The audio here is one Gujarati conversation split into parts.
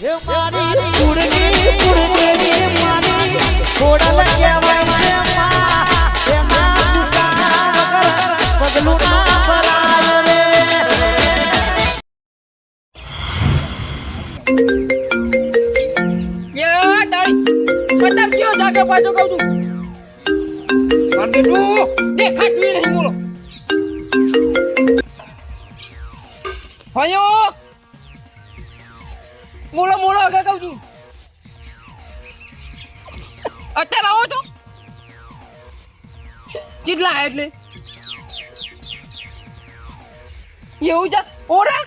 એ મારી કુળની કુળદેવી મારી ખોડલ કહેવાય છે એના ગુસ્સા વગર પગલું ના ભરાય રે યા ડાળી પતાર કયો જાગે પાછો કહું છું. અને તું દેખાતું નહીં બોલો. હયો બોલો બોલો, આગળ કહું છું. અત્યારે આવો છો? કેટલા એટલે? એવું છે? ઓરા?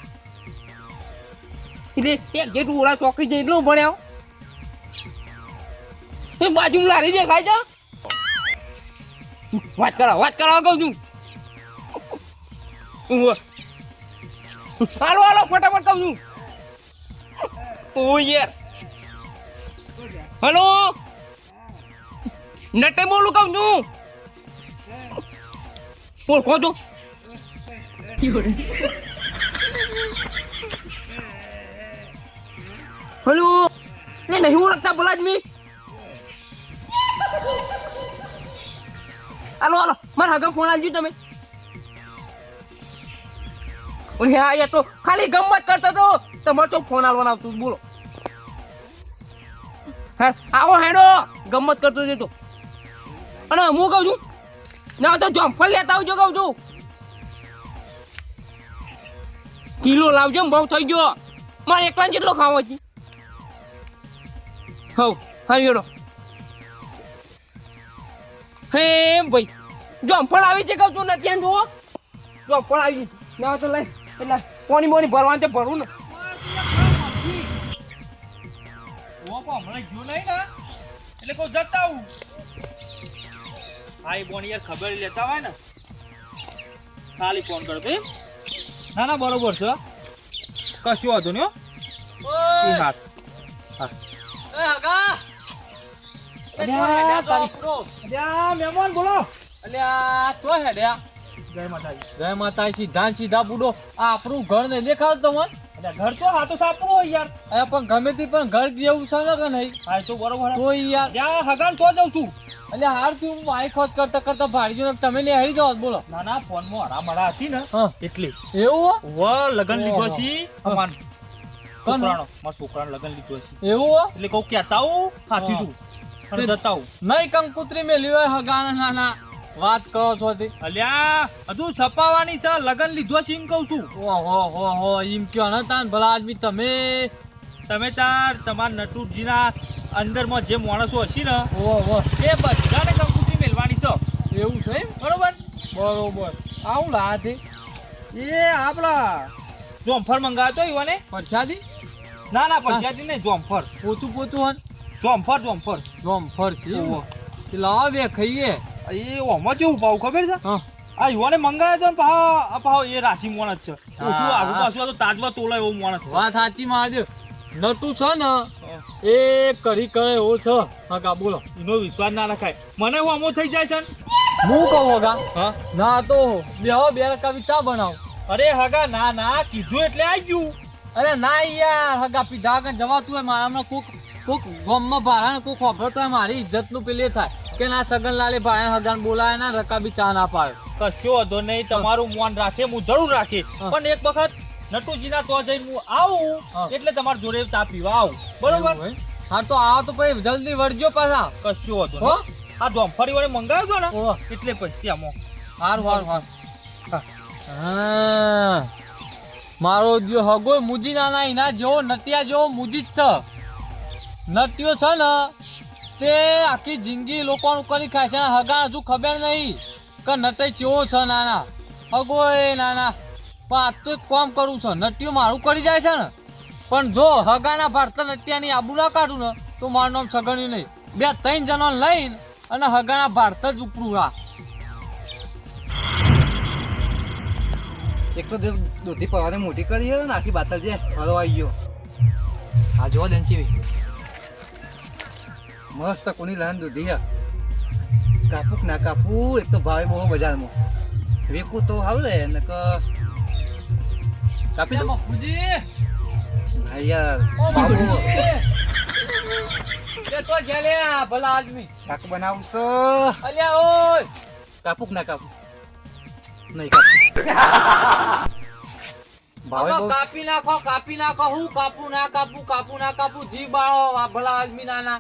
એટલે એક જેટલું ઓરા ચોકડી જઈ એટલું ભણ્યા બાજુ લારી દેખાય છે? વાત કરાવ વાત કરાવ કહું છું. હાલો હાલો, ફટાફટ કહું છું. યાર. હલો? નટે બોલું કહું છું. બોલ, કહો છો હલો? એ નહીં ઓળખતા બોલા જ મી. હાલો હાલો, મારા હગા ફોન આવજો તમે. હા એ તો ખાલી ગમત કરતો તો. તમારે તો ફોન આવવાનો આવતું. બોલો. આવો હેડો. ગમત કરતો જતો અને હું કહું છું, ના તો જમફળ લેતા આવજો કહું છું. કિલો લાવજો બહુ થઈ ગયો. મારે એકલા જેટલો ખાવો છે હવ હા હેડો. હે ભાઈ. જમફળ આવી છે કહું છું ને ત્યાં જુઓ. જમફળ આવી ના તો લઈ એટલે પોણી બોની ભરવાનું તે ભરવું ને. ઓપો હમણાં ગયો નહીં ને? એટલે કહું જતા આવું. હા એ બોન યાર ખબર લેતા હોય ને. ખાલી ફોન કરતો ના ના બરોબર છે. કશું વાંધો નહીં હાથ. મહેમાન બોલો. અલ્યા તો હેડ્યા. જય માતાજી. જય માતા સીધા સીધા બુડો. આ આપણું ઘર ને દેખાડ તમને? ઘર તો હા તો સાપરું હોય યાર. અરે પણ ગમે તે પણ ઘર જેવું છે ને કે નહીં? હા તો બરોબર તો યાર. ત્યાં હગાન તો જાઉં છું. એટલે હારથી હું માઇક હોત કરતા કરતા ભાડી ને તમે ને હરી જાવ બોલો. ના ના ફોનમાં હરા મરા હતી ને. એટલે. એવું વ લગન લીધો છી કોનું? છોકરાનો મારા છોકરાનો લગન લીધો છે એવું એટલે કહું કે આવું હાથી તું અને તે- જતા આવું નહીં કંકુત્રી મેલી હોય હગાના નાના વાત કરો છો તે. અલ્યા હજુ છપાવાની છે લગન લીધો છે એમ કહું છું. ઓહો હો હો એમ કયો ને તાન ભલા આદમી તમે. તમે તાર તમારા નટુરજીના અંદરમાં જે માણસો હશે ને ઓહો એ બધાને કંકુતી મેળવાની છે. એવું છે? બરોબર? બરોબર. આવું લાતે એ આપણા જોમફળ મંગાવ્યો તો ઈવોને પરસાદી ના ના પરસાદી ને જોમફર પોતું પોતું હન? જોમફર જોમફર જોમફર. તે લાવો બે ખાઈએ. એ ઓમાં કેવું ભાવ ખબર છે? આ યુવાને મંગાવ્યો તો ને પાહો પાહો એ રાશિ મોણ છે. ઓછું આગુ પાછું આ તો તાજવા તોલા એવો મોણ છે. વાત સાચી મારજો. નટુ છે ને એ કરી કરે એવો છે. હગા બોલો. એનો વિશ્વાસ ના રખાય. મને ઓમો થઈ જાય છે ને. હું કહું હગા હા. ના તો બે બે રકાબી ચા બનાવ. અરે હગા ના ના કીધું એટલે આવી ગયું. અરે ના યાર હગા પીધા જવાતું હોય મારા કોક કોક ગામમાં ભાડા ને કોક ખબર તો મારી ઇજ્જતનું પેલે થાય. કે ના સગન લાલે ભાડા હગાને બોલાય ના રકાબી ચા ના પાડે. કશો વાંધો નહીં તમારું મોન રાખે હું જરૂર રાખી. પણ એક વખત નટુજીના તો જઈને હું આવું એટલે તમારા જોડે ચા પીવા આવું. બરોબર? હા તો આવો તો પછી જલ્દી વળજો પાછા. કશો વાંધો હો? આ જોમફળી વડે મંગાવ્યો ને એટલે પછી આમો હાર હાર હાર. હા. મારો જો હગો મુજી નાના એના જેવો નટિયા જેવો મુજી જ છે. નટિયો છે ને તે આખી જિંદગી લોકોનું કરી ખાય છે. હગા હજુ ખબર નહીં કે નટાઈ ચેવો છે, નાના. હગો એ, નાના. પણ આ તો કોમ કરું છે. નટ્યું મારું કરી જાય છે ને. પણ જો હગાના ભારતા નટિયાની આબુ ના કાઢું ને, તો મારું નામ સગણ્યું નહીં. બે, ત્રણ જણો લઈને અને હગાના ભારત જ ઉપરું રા એક તો દોધી પવાને મોટી કરી ને, આખી બાતલ છે હરો આવી ગયો. આ જો લેન ચીવી મસ્ત કોની લાન દૂધી કાપુક ના કાપું એક તો ભાવે બહુ બજારમાં. વેકું તો આવે ને કાપી દો હા યાર. તો આ ભલા આદમી. શાક બનાવું છો અલ્યા ઓય. કાપુક ના કાપુ. નહીં કાપું. ભાવે કાપી નાખો કાપી નાખો. હું કાપું ના કાપુ કાપું ના કાપુ. જી બાળો ભલા આદમી નાના.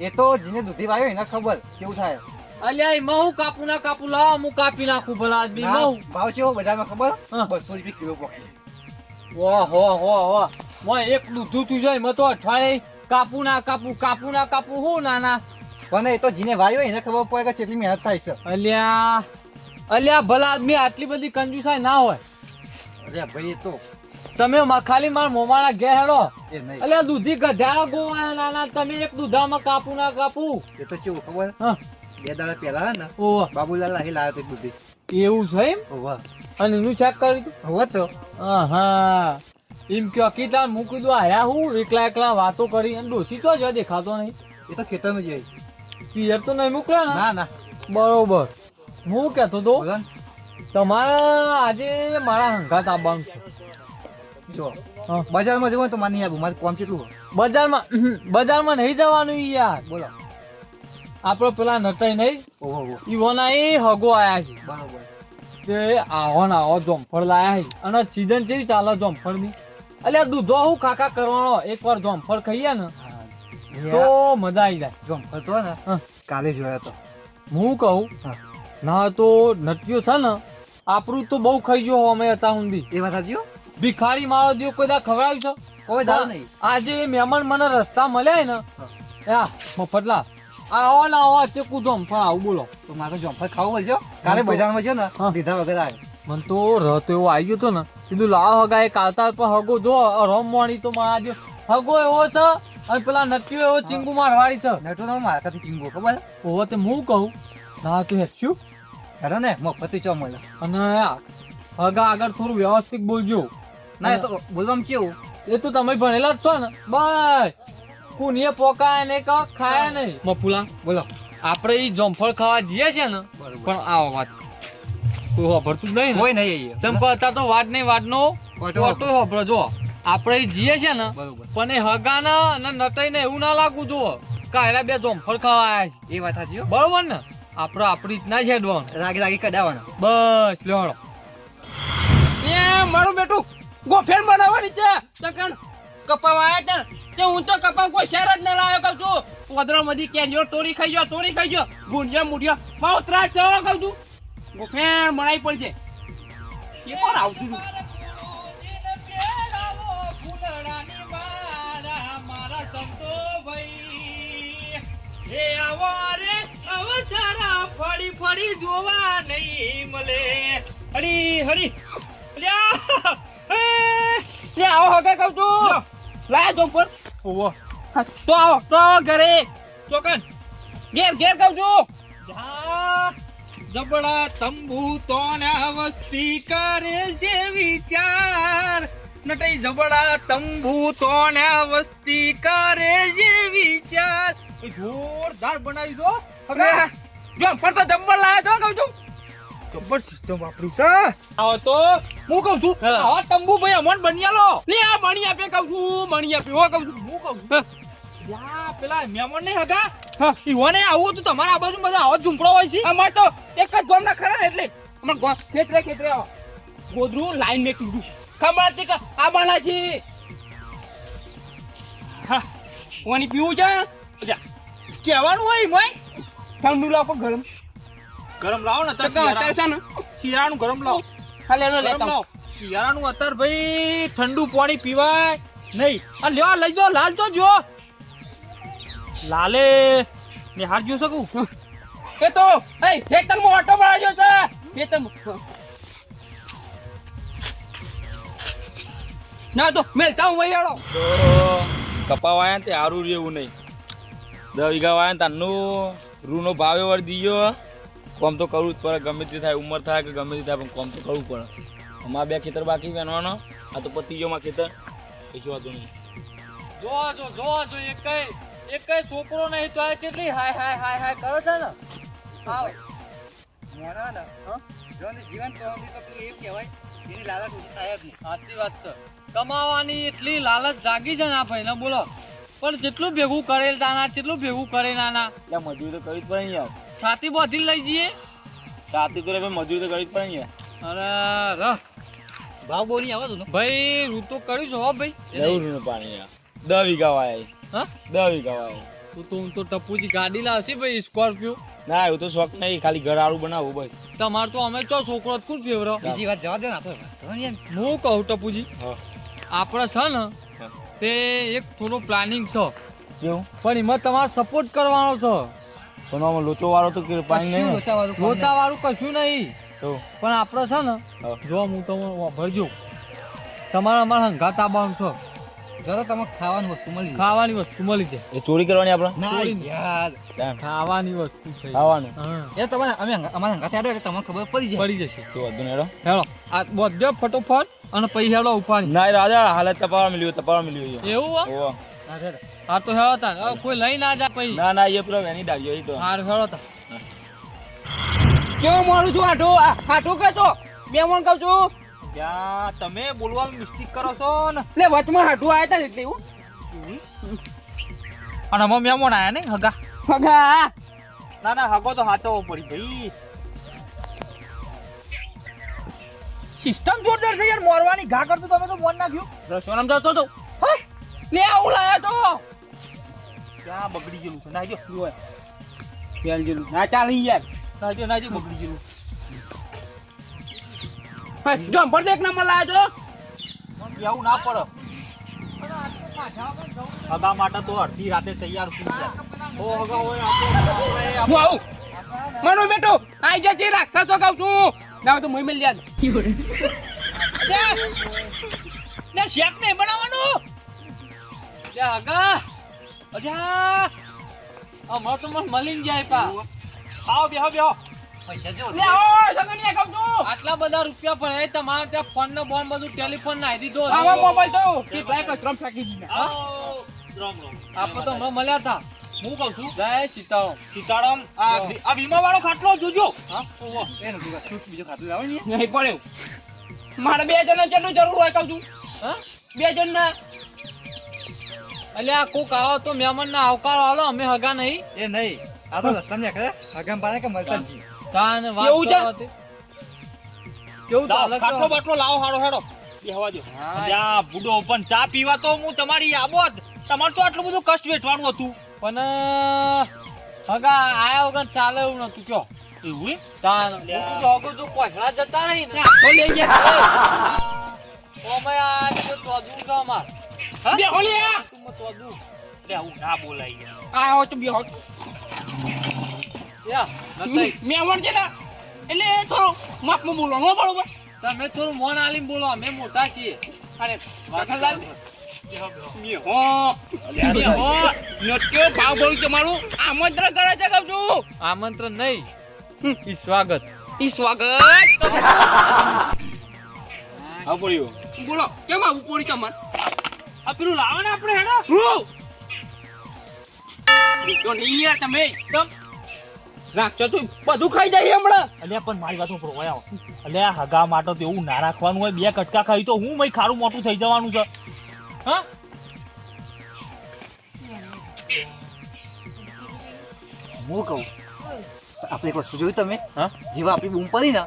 એ તો જીને દૂધી વાયો એને ખબર કેવું થાય. અલ્યા એમાં હું કાપું ના કાપું? લાવ હું કાપી નાખું ભલા આદમી હું ભાવ છે બજારમાં ખબર. બસો રૂપિયા કિલો પકડી વાહ હો હો હો. મોય એક દૂધું તું જાય મેં તો અઠવાડિયે કાપું ના કાપું કાપું ના કાપું હું નાના? પણ એ તો જીને વાયો એને ખબર પડે કે કેટલી મહેનત થાય છે. અલ્યા અલ્યા ભલા આદમી આટલી બધી કંજુસાઈ ના હોય. અરે ભાઈ એ તો તમે ખાલી મારા મોમાના ઘેર હેડો. એટલે દૂધી ગધા ગોવા નાના તમે એક દૂધામાં કાપુ ના કાપુ. એ તો કેવું ખબર? બે દાડા પેલા હે ને ઓહ. બાબુલાલ અહીં લાવ્યો તો દૂધી. એવું છે એમ? હોવા અને એનું ચેક કરી તું તો. હા એમ કયો કીધા મૂકી દો આયા હું એકલા એકલા વાતો કરી. અને ડોસી તો જ દેખાતો નહીં. એ તો ખેતરનું જોઈ પિયર તો નહીં મોકલ્યા ને? ના ના. બરોબર. હું કહેતો તો તમારા આજે મારા હંગાત આવવાનું છે. જો. બજારમાં જવું તો મારે નહીં આવું. મારે કોમ કેટલું બજારમાં બજારમાં નહીં જવાનું યાર. બોલો. આપડે પેલા નટાઈ નહીં. ઈવોના એ હગો આયા છે. બરોબર. તે આવો ને આવો જોમફળ લાયા છે. અને સીઝન કેવી ચાલે જોમફળની? એટલે દૂધો હું કાકા કરવાનો? એકવાર જોમફળ ખાઈએ ને તો મજા આવી જાય. જોમફળ તો ને કાલે જોયો તો. હું કહું ના તો નટ્યો છે ને આપણું તો બહુ ખાઈ ગયો અમે હતા ઊંધી એ વાત સાચી? ભિખારી મારો દીવ કોઈ દા ખવડાવ્યું છે? કોઈ દા નહીં. આજે મહેમાન મને રસ્તા મળ્યા ને. યા મફતલા આવો ને આવો ચેકુ પણ આવું બોલો. તો મારે જોમફળ ખાવું બોલજો કાલે બજારમાં જો ને દીધા વગર આવ્યો. મને તો રત એવો આવી ગયો તો ને. કીધું લાવ હગા એ કાલતા પણ હગો જો રમ મોણી તો મારા જે હગો એવો છે અને પેલા નટિયો એવો ચીંગુ મારવાડી છે. નટુ તો મારા કાથી કિંગો ખબર ઓવો તે હું કહું? ના તું હેચ્યું હેડો ને મફતી ચો મળ્યો અને હગા આગળ થોડું વ્યવસ્થિત બોલજો. ના એ તો બોલવામાં કેવું? એ તો તમે ભણેલા જ છો ને. બસ કુનીએ પોકાય ને ક ખાય નહીં. મફુલા બોલો. આપણે ઈ જમફળ ખાવા જઈએ છે ને પણ આવો વાત કોઈ હોભરતું જ નહીં ને. કોઈ નહીં ચંપા હતા તો વાત નહીં વાતનો ખોટું વાપરો. જો આપણે ઈ જઈએ છે ને પણ એ હગાના અને નટાઈને એવું ના લાગવું જુઓ. કાયરા બે જોમફળ ખાવા આવ્યા છે. એ વાત સાચી બરોબર ને? આપણો આપણી રીતના છે ડોન રાગી રાગી કઢાવવાનો બસ લ્યો એ મારું બેટું. ગોફેર બનાવવાની છે. ચકણ કપાવા આયા તે હું તો કપા કોઈ શહેર જ ન લાવ્યો કહું છું. પોદરો મધી કેન્યો તોડી ખાઈ ગયો, તોડી ખાઈ ગયો. ગુંડિયા મુડિયા બહુ ત્રાસ ચડો કહું છું. ગોફેર બનાવી પડશે એ પણ આવતું હતું? ફરી ફરી જોવા નહીં મળે હરી હરી. લ્યા તે આવો હગે કહું છું? લાયા જોમ પર ઓવો તો આવો તો ઘરે. ચોકન. ઘેર ઘેર કહું છું. જા, જબડા તંબુ તોના વસ્તી કરે છે વિચાર. નટઈ જબડા તંબુ તોના વસ્તી કરે છે વિચાર. જોરદાર બનાવી દો હવે જોમ પર તો જબ્બર લાયા છો કહું છું. જબર સિસ્ટમ વાપર્યું છે આવો તો. હું કહું છું. આવા તંબુ ભાઈ અમોન બનિયાલો લે આ મણી આપે કહું છું મણી આપે હો કહું છું. હું કહું છું. યા પેલા મહેમાન નહીં હગા? હા. ઈવોને આવું તો તમારા આ બાજુ બધા આવો ઝૂંપડો હોય છે? અમાર તો એક જ ગોમના ખરા એટલે અમાર ગોમ ખેતરે ખેતરે આવો. ગોદરું લાઈન મેં કીધું. ખમણાથી કે આ બાલાજી. હા. પાણી પીવું છે? કેવાનું હોય મય ઠંડુ લાવો ગરમ. ગરમ લાવો ને અત્યારે છે ને. શિયાળાનું ગરમ લાવો. ખાલી એનો લેતા લાવો. શિયાળાનું અત્યારે ભાઈ ઠંડુ પાણી પીવાય નહીં. આ લેવા લઈ જો લાલ તો જો લાલે. નિહાર જો શકું એ તો એ ખેતરમાં ઓટો માર્યો છે. ખેતરમાં. ના તો મેલતા હું વૈયાળો. કપા વાયા ને તે સારું રહેવું નહીં. દસ વીઘા વાયા ને તારનું રૂનો ભાવે એવો દીયો. કોમ તો કરવું જ પડે. ગમે તે થાય ઉંમર થાય કે ગમે તે થાય પણ કોમ તો કરવું પડે. અમારા બે ખેતર બાકી વેનવાનો આ તો પતી ગયો ખેતર. કશું વાંધો નહીં. જો જો એક કઈ એક કઈ છોકરો નહીં તો આ કેટલી હાય હાય હાય હાય કરે છે ને? આવ. મોણા ને જો જીવન તો તો પેલું એવું કહેવાય એની લાલચ ઓછી થાય જ નહીં. સાચી વાત છે. કમાવાની એટલી લાલચ જાગી છે ને ભાઈ ને બોલો. પણ જેટલું ભેગું કરેલ તાના જેટલું ભેગું કરે નાના એટલે મજૂરી તો કરવી જ પડે ને યાર છાતી બાંધી લઈ જઈએ. છાતી તો ભાઈ મજૂરી તો કરવી જ પડે અરે રહ ભાવ બોલી આવો તું ભાઈ ઋતુ કર્યું છો ભાઈ. લેવું રૂનું પાણી દસ વીઘા વાય હા? દસ વીઘા વાય તું તો હું તો ટપુજી ગાડી લાવશે ભાઈ સ્કોર્પિયો. ના એવું તો શોખ નહીં ખાલી ઘર આળું બનાવું ભાઈ તમાર તો અમે ચો છોકરો જ કુલ ફેવરો? બીજી વાત જવા દે ને. હું કહું ટપુજી આપણે છે ને તે એક થોડું પ્લાનિંગ છે. પણ એમાં તમારે સપોર્ટ કરવાનો છે. પણ આમાં લોચો વાળો તો પાણી નહીં. લોચા વાળું કશું નહીં. તો? પણ આપણે છે ને જો હું તમને ભરજો. તમારે અમારા હંગાત આવવાનું છો. જરા તમે ખાવાની વસ્તુ મળી જાય. ખાવાની વસ્તુ મળી જાય. એ ચોરી કરવાની આપણે? ના યાર. ખાવાની વસ્તુ છે. ખાવાનું. એ તમારે અમે અમારા હંગા સાડો એટલે તમને ખબર પડી પડી જશે. તો વધુ નહીં હેડો. આ બધો ફટોફટ અને પૈસા હેડો ઉપાડી. ના રાજા હાલત તપાવા મળ્યું તપાવા મળ્યું એવું હો? હા, આ તો હેડો તા કોઈ લઈ ના જાય પછી. ના ના એ પેલો એની ડાળ્યો એ તો. હાર હેડો તા કેવું મારું છું આઠો? આ આઠું કે છો? બે મણ કહું છું. ત્યાં તમે બોલવામાં મિસ્ટેક કરો છો ને. લે વચમાં હાઠું આવ્યા તા એટલે એવું અને અમે મહેમાન આયા નહીં હગા? હગા. ના ના હગો તો હાચવો પડી ભાઈ. સિસ્ટમ જોરદાર છે યાર મોરવાની ઘા કરતો તમે તો મોન નાખ્યું. રસોનામ જતો તો. લે આવું લાયા તો ક્યાં બગડી ગયેલું છે. નાજો જોય તેલ જેલું ના ચાલે યાર. નાજો નાજો બગડી ગયેલું. હા, જમ્પર તો એક નંબર લાયા છો આવું ના પડે. હગા માટે તો અડધી રાતે તૈયાર છું. ઓ હગા હોય આપણે હું આવું? મારો બેટો આઈ જજે રાક્ષસો કહું છું. ના તો મોઈ મેલ ને શેક નહીં બનાવવાનું. ત્યાં હગા અજા અમાર તો મને મળી જાય પા આવો બેહો બેહો લે આવો સગનિયા કહું છું. આટલા બધા રૂપિયા ભરાય તમારે ત્યાં ફોન નો બોન બધું ટેલિફોન નાખી દીધો આવા મોબાઈલ તો. કેટલાય કચરો ફેંકી દીધા આવો રામ રામ આપણે તો હમણાં મળ્યા હતા. હું કહું છું? જય સીતારામ. સીતારામ આ વીમા વાળો ખાટલો જોજો. હા? એ નથી વાત. શું લાવો નહીં પડ્યો. મારે બે જણ કેટલું જરૂર હોય કહું છું? હા? બે જણ ના અલ્યા કોક આવો તો મહેમાન ના આવકાર આલો અમે હગા નહીં. એ નહીં આ તો રસ્તામાં નીકળે. હગામ પાને કે મળતા જી તાન વાત કેવું છે? કેવું ચાલે ખાટલો બાટલો લાવો હાડો હેડો. એ હવા જો ત્યાં બુડો પણ ચા પીવા તો હું તમારી આબો તમાર તો આટલું બધું કષ્ટ વેઠવાનું હતું. પણ હગા આયા વગર ચાલે એવું નતું કયો. એવું તાન તો પછડા જતા નહીં ને. તો લઈ ગયા. ઓમે આ તો દૂર છે અમાર. બે હોલી તું મત તોદું લે, આવું ના બોલાય આ હો તો બે યા નતાઈ. મેવણ છે ને એટલે થોડું માપમાં બરોબર તમે થોડું મોન બોલો અમે મોટા છીએ. અરે આમંત્રણ નહીં ઈ સ્વાગત. ઈ સ્વાગત. બોલો કેમ આવું તમાર? આ પેલું લાવો ને આપણે હેડો. રૂ તો નહીં યાર તમે. એકદમ. રાખજો તું. બધું ખાઈ જાય હમણાં. અલ્યા પણ મારી વાત ઉપર હોય આવો. અલ્યા હગા માટો તો એવું ના રાખવાનું હોય બે કટકા ખાઈ તો હું મય ખારું મોટું થઈ જવાનું છે. હા? હું કહું? આપણે એક વસ્તુ જોયું તમે? હા? જેવા આપણી બૂમ પડી ને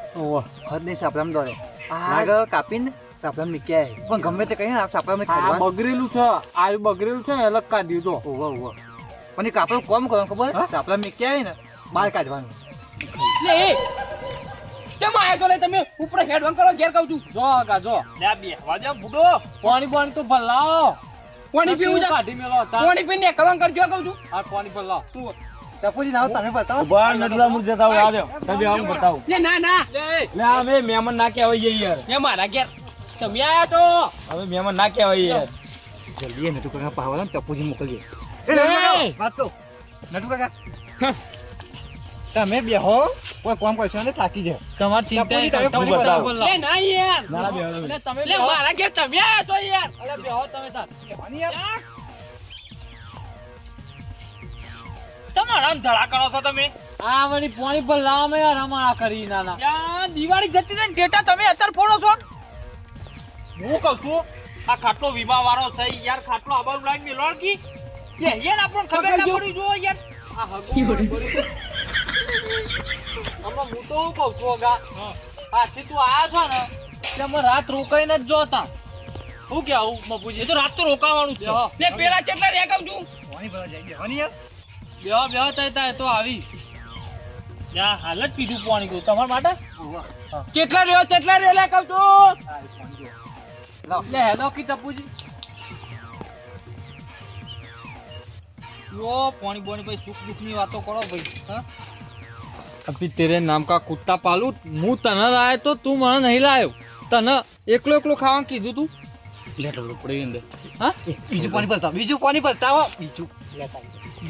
હદ નહીં સાપડામાં દોડે. આગળ કાપીને સાપડામાં મૂક્યા હે. પણ ગમે તે કહીને સાપડામાં આ કાઢવા બગડેલું છે. આ બગડેલું છે ને અલગ કાઢ્યું તો. ઓવા ઓવા પણ એ કાપડ કોમ કરવાનું ખબર? સાપડામાં મૂક્યા હે ને બહાર કાઢવાનું. લે એ. કેમ આયા છો તમે? ઉપર હેડવાન કરો ઘેર કહું છું. જો કા જો. લે આ બેહવા દે બુડો પાણી પાણી તો ભલાવો. પાણી પીવું છે? કાઢી મેલો તા પાણી પીને કરજો કહું છું. આ પાણી ભલાવો. ટપુજી નાવ તમે બતાવો. મુર જતા હોય આવ્યો તમે આવું બતાવો. લે ના ના. લે આ અમે મહેમાન ના કહેવાય યાર એ મારા ઘેર. તમે આયા છો હવે મહેમાન ના કહેવાય યાર. જલ્દી નટુ કાકા પાવડા ટપુજી મોકલજો. એ એ! નટુ વાત કહું નટુ કાકા. તમે બેહો કોઈ કોમ કરશો ને થાકી જાય. તમારે ચિંતા નહીં તમે કરતા. બતાવો. લે ના યાર. ના બેહો તમે. લે તમે લે મારા ઘેર તમે આયા છો યાર. અલે બેહો તમે તાર. તમારા ધડા કરો છો તમે? આ વળી પાણી પર મેં યાર અમારા કરી નાના યાર દિવાળી જતી રહી ને ડેટા તમે અત્યારે ફોડો છો? હું કહું છું આ ખાટલો વીમા વાળો છે યાર ખાટલો આબાનું લાઈન મેલો કી એ યાર આપણને ખબર ના પડી જો યાર. આ હગો. હમણાં હું તો શું કહું છું અગા? આજથી તું આ છો ને એટલે અમે રાત રોકાઈને જ જોતા. શું કેવું મપુજી એ તો રાત તો રોકાવાનું છે. તે પેલા કેટલા રે કહું છું? પાણી ભરવા જાય બેહવાની યાર? બેવા બેવા થાય તાય તો આવી. યા હાલ જ પીધું પાણી ગયું. તમારા માટે? કેટલા રહ્યો કેટલા રહ્યો લે કહું છું. હા. લે. હેલો કી તપુજી યો પાણી બોણી ભાઈ સુખ દુઃખની વાતો કરો ભાઈ હા? અભી તેરે નામ કા કુત્તા પાલુ હું તને લાયો તો તું મને નહીં લાયો. તને એકલો એકલો ખાવાનું કીધું તું? લેટો પડી અંદર. હા? બીજું પાણી ભરતા બીજું પાણી હો. બીજું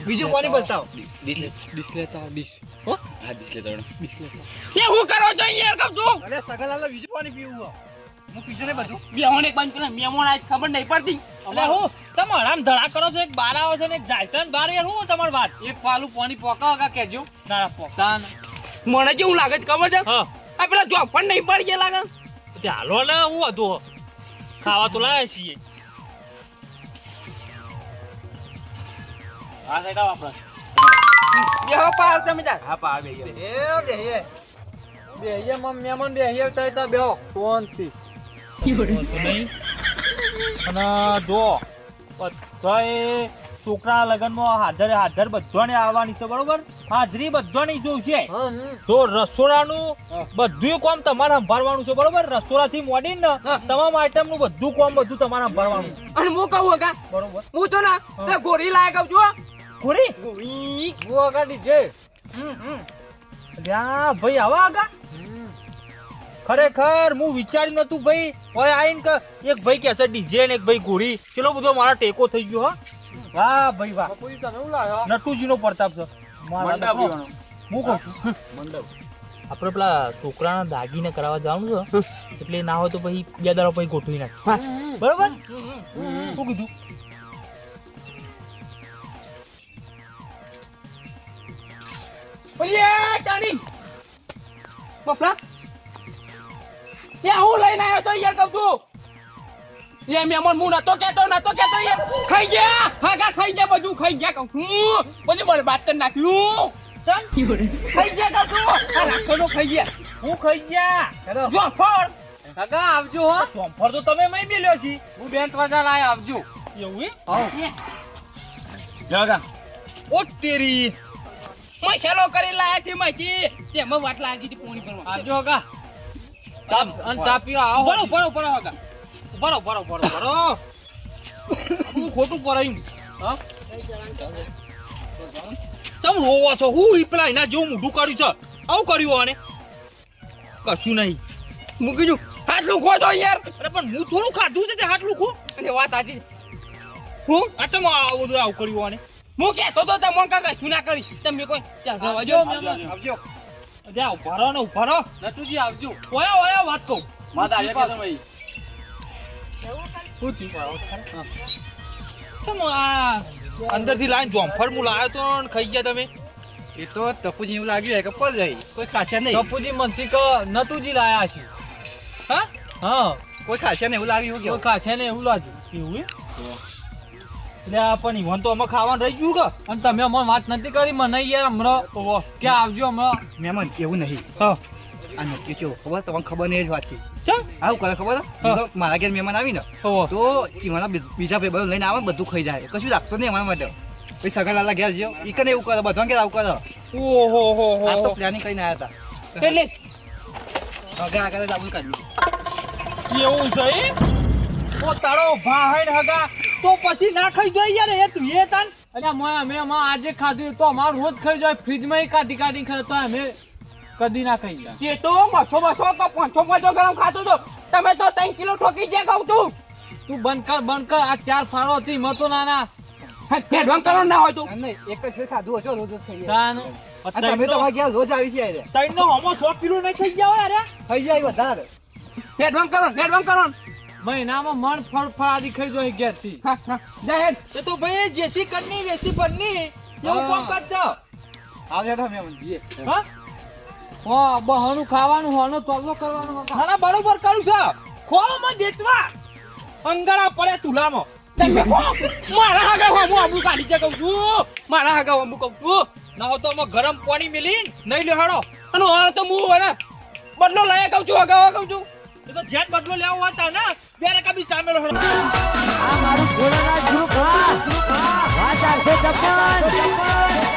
બીજું પાણી હો. ડીશ લેતા ડીશ હો? હા ડીશ લેતા ડીશ લેતા એ હું કરો છો યાર કમ તું અરે સગનલાલ બીજું પાણી પીવું હો. હું પીજો ને બધું? બેહોને એક બંધ કરે મેમોન આજ ખબર નહીં પડતી. એટલે હું તમે આરામ ધડા કરો છો એક બાર આવે છે ને એક જાય બાર યાર હું તમારી વાત? એક પાલું પાણી પોકા કા કેજો ના ના મને કેવું લાગે છે ખબર છે? હા. આ પેલા જોબ પણ નહીં પડી ગયા લાગે. તે ને હું હતું ખાવા તો લાયા છીએ. આ સાઈડ આવો આપણે બેહો પાર તમે તાર હા ગયા એ બે એ બે બે તઈ તા બેહો. શાંતિ અને જો બધાએ છોકરા લગ્નમાં હાજર હાજર બધાને આવવાની છે બરોબર? હાજરી બધાની હમ. તો રસોડાનું બધું કામ તમારે સંભાળવાનું છે બરોબર? રસોડાથી મોડી ને તમામ આઈટમનું બધું કામ બધું તમારે સંભાળવાનું. અને હું કહું હગા બરોબર. હું તો ના ગોરી લાયક કહું છું ગોરી હું ડીજે હમ હમ. ભાઈ આવા આગા? ખરેખર હું વિચાર્યું નતું ભાઈ. હવે આઈન કે એક ભાઈ કે છે ડીજે ને એક ભાઈ ઘોડી. ચલો બધો મારા ટેકો થઈ ગયો હા. વાહ ભાઈ વાહ. નટુજી નો પ્રતાપ છે. હું કહું છું. આપણે પેલા છોકરાના દાગીને કરાવવા જવાનું છે એટલે ના હોય તો પછી બે દાડા પછી ગોઠવી નાખ બરોબર? શું કીધું? ઓલી ટાણી બફલા યા હું લઈને આવ્યો તો યાર કહું છું. એ મેમન હું નતો કેતો નતો કેતો યાર. ખાઈ ગયા હા કા ખાઈ ગયા બધું ખાઈ ગયા કહું છું. બધું વાત કરી નાખ્યું. ચાલ ખાઈ ગયા કહું આ રાક્ષસો ખાઈ ગયા. હું ખાઈ ગયા. જો ફળ. કાકા આવજો હો. ચોમ્ફર તો તમે મય મેલ્યો છી. હું બેન ત્વચા લાય આવજો. એવું એ. કાકા ઓ તેરી. મેં ખેલો કરી લાયા છે માછી તેમાં વાટ લાગી હતી પોણી ભરવા. આવજો કાકા. ચા અને ચા આવો. બરો બરો બરો આગા બરો બરો બરો બરો હું ખોટું પરાયું હા? ચમ રોવો છો? હું ઈ પેલા એના જેવું મોઢું કર્યું છે. આવું કર્યું આને? કશું નહીં. મૂકી જો આટલું ખો તો યાર. અરે પણ હું થોડું ખાધું છે તે હાથ ખો. અને વાત આજી હું? આ ચમ આવું બધું આવું કર્યું આને? હું કહેતો તો તમે કાકા શું ના કરી તમે કોઈ ચાલ રવા જો આવજો. જા ઊભા રહો ને ઊભા રહો. નટુજી આવજો. ઓયા ઓયા વાત કહું. માતા આવ્યા કે ભાઈ. શું થયું? ચમ આ અંદરથી લાઈન જોમફર હું લાવ્યો તો ખાઈ ગયા તમે? એ તો ટપુજી એવું લાગ્યું કે પર જાય. કોઈ ખાશે નહીં. ટપુજી મનથી ક નટુજી લાયા છે. હા? હા. કોઈ ખાશે નહીં એવું લાગ્યું કોઈ કે ખાશે ને એવું લાગ્યું. એવું એ? પણ ઈવન તો અમે ખાવાનું રહી ગયું કે? અને તમે અમને વાત નથી કરી મને યાર હમણાં. કે આવજો હમણાં? મહેમાન એવું નહીં. હા. આ નક્કી કેવું ખબર? તમને ખબર નહીં જ વાત છે. આવું કરે ખબર? છે? હા. જો મારા ઘેર મહેમાન આવી ને તો બીજા ભાઈ લઈને આવે બધું ખાઈ જાય. કશું લાગતું નહીં અમારા માટે. પછી સગા લાલા ઘેર જ્યો એ કને એવું કરે? બધા ઘેર આવું કરે? ઓહો હો હો. આ તો. પ્લાનિંગ કરીને આવ્યા એટલે હતા આગળ જ આવું કાઢ્યું. એવું છે એ? ઓ તારો ભાઈ હગા. તો પછી ના ખાઈ જાય યાર એ તું એ તન. અરે મોય અમે આજે ખાધું તો અમારું રોજ ખાઈ જાય ફ્રીજમાં કાઢી કાઢી ખાય તો અમે કદી ના ખાઈ જાય એ તો બસો બસો તો પાંચસો પાંચસો ગ્રામ ખાતો તો. તમે તો ત્રણ કિલો ઠોકી જે કહું તું તું બંધ કર બંધ કર આ ચાર ફાળો થી મતો નાના ભેદભાવ કરો ના હોય તું. એક જ ખાધું હશો રોજ ખાઈ ખાઈએ તાન તમે તો અમારા રોજ આવી છે. તૈન નો હમો સો કિલો નહીં થઈ ગયા હોય અરે થઈ જાય વધારે. ભેદભાવ કરો ભેદભાવ કરો. મહિનામાં મણ ફળ ફળાદી ખાઈ જોઈ ઘેરથી જાહેર તો ભાઈ જેસી કરની વેસી બનની. એવું હા. કર છો છે આવજો તો મહેમાન જઈએ હા? હો બહાનું ખાવાનું હોનો તોલો કરવાનો હા ના ના બરોબર કરું છે. માં દેતવા અંગળા પડે ચૂલામાં. મારા હાગા હું આબુ કાઢી દે કહું છું. મારા હાગા હું કહું છું. ના તો અમે ગરમ પાણી મેલી નહીં લેહાડો. અને તો હું બદલો લઈ કહું છું હગાવા કહું છું. એ તો ધ્યાન બદલો લેવો હોય તા ને, બે રકા બી ચામેલો હળ આ મારું ભોળાનાથ ગુરુ ખા ગુરુ ખા વાચાર છે ચપ્પન ચપ્પન